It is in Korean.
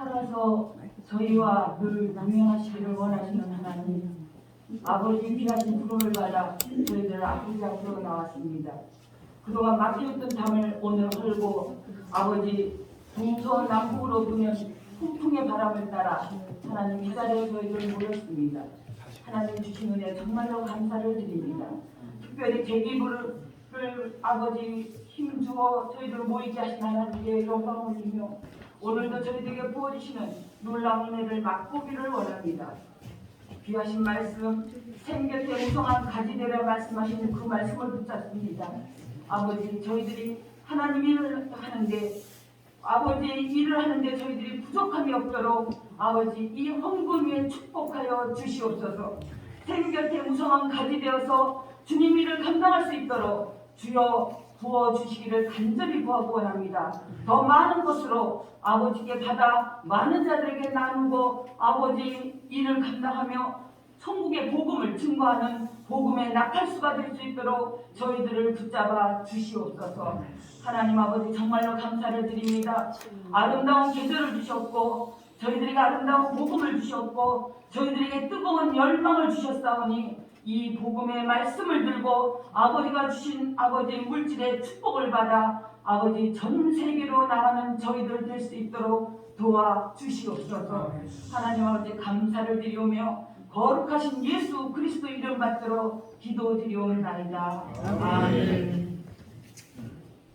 살아서 저희와 늘 동행하시기를 원하시는 하나님 아버지 귀하신 부름을 받아 저희들 아버지 앞으로 나왔습니다. 그동안 막혀있던 담을 오늘 헐고 아버지 동서 남북으로 부는 풍풍의 바람을 따라 하나님 이 자리에 저희들 모였습니다. 하나님 주신 은혜 정말로 감사를 드립니다. 특별히 계기부를 아버지 힘주어 저희들 모이게 하신 하나님께 영광을 드리며 오늘도 저희들에게 부어주시는 놀라운 은혜를 맛보기를 원합니다. 귀하신 말씀 생곁에 우성한 가지되라 말씀하시는 그 말씀을 붙잡습니다. 아버지 저희들이 하나님 일을 하는데 아버지 일을 하는데 저희들이 부족함이 없도록 아버지 이 헌금 위에 축복하여 주시옵소서 생곁에 우성한 가지 되어서 주님 일을 감당할 수 있도록 주여 부어 주시기를 간절히 구하고 원합니다. 더 많은 것으로 아버지께 받아 많은 자들에게 나누고 아버지 일을 감당하며 천국의 복음을 증거하는 복음의 낙할수가 될 수 있도록 저희들을 붙잡아 주시옵소서. 하나님 아버지 정말로 감사를 드립니다. 아름다운 계절을 주셨고 저희들에게 아름다운 복음을 주셨고 저희들에게 뜨거운 열망을 주셨사오니 이 복음의 말씀을 들고 아버지가 주신 아버지의 물질의 축복을 받아 아버지 전 세계로 나가는 저희들 될 수 있도록 도와 주시옵소서. 하나님 아버지 감사를 드리오며 거룩하신 예수 그리스도 이름 받들어 기도드리옵나이다. 아멘.